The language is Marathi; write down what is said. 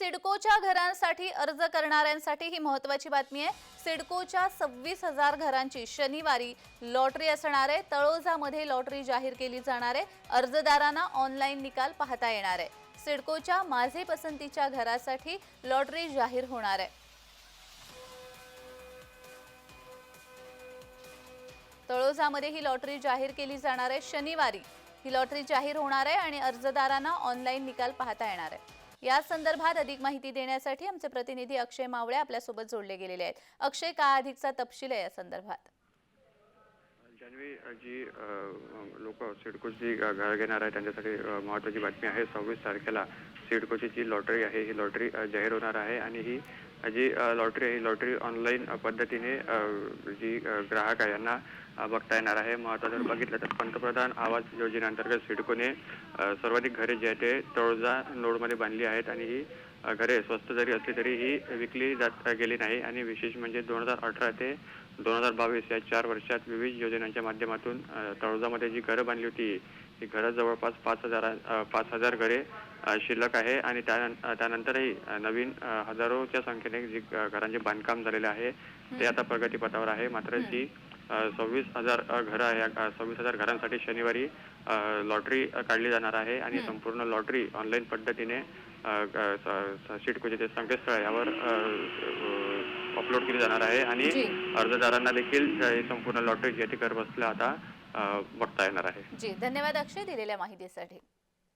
सिडकोच्या घरांसाठी अर्ज करणाऱ्यांसाठी ही महत्वाची बातमी आहे. सिडकोच्या सव्वीस हजार घरांची शनिवारी लॉटरी असणार आहे. तळोजामध्ये लॉटरी जाहीर केली जाणार आहे. अर्जदारांना ऑनलाईन निकाल पाहता येणार आहे. सिडकोच्या माझे पसंतीच्या घरासाठी लॉटरी जाहीर होणार आहे. तळोजामध्ये ही लॉटरी जाहीर केली जाणार आहे. शनिवारी ही लॉटरी जाहीर होणार आहे आणि अर्जदारांना ऑनलाईन निकाल पाहता येणार आहे. या संदर्भात अधिक माहिती देण्यासाठी आमचे प्रतिनिधी अक्षय मावळे आपल्यासोबत जोडले गेलेले आहेत. अक्षय काय अधिकचा तपशील आहे या संदर्भात? जान्हवी जी लोक सिडकोची घर घेणार आहे त्यांच्यासाठी महत्त्वाची बातमी आहे. सव्वीस तारखेला सिडकोची जी लॉटरी आहे ही लॉटरी जाहीर होणार आहे आणि ही जी लॉटरी आहे ही लॉटरी ऑनलाईन पद्धतीने जी ग्राहक आहे यांना बघता येणार आहे. महत्त्वाचं जर बघितलं तर पंतप्रधान आवास योजनेअंतर्गत सिडकोने सर्वाधिक घरे जी आहे ते तळजा नोडमध्ये बांधली आहेत आणि ही घरे स्वस्त जरी असली तरी ही विकली जात गेली नाही. आणि विशेष म्हणजे दोन हजार अठरा ते दोन हजार बावीस या चार वर्षात विविध योजनांच्या माध्यमातून तळोजामध्ये जी घरं बांधली होती ही घरं जवळपास पाच हजार पाच हजार घरे शिल्लक आहे. आणि त्यानंतरही नवीन हजारोच्या संख्येने जी घरांचे बांधकाम झालेले आहे ते आता प्रगतीपथावर आहे. मात्र जी सव्वीस हजार घरं आहे. सव्वीस हजार घरांसाठी शनिवारी लॉटरी काढली जाणार आहे आणि संपूर्ण लॉटरी ऑनलाईन पद्धतीने सिडकोचे जे संकेतस्थळ यावर अपलोड केली जाणार आहे आणि. अर्जदारांना देखील संपूर्ण लॉटरी जी आहे ती घर बसल्या आता बघता येणार आहे. जी. धन्यवाद अक्षय दिलेल्या माहितीसाठी.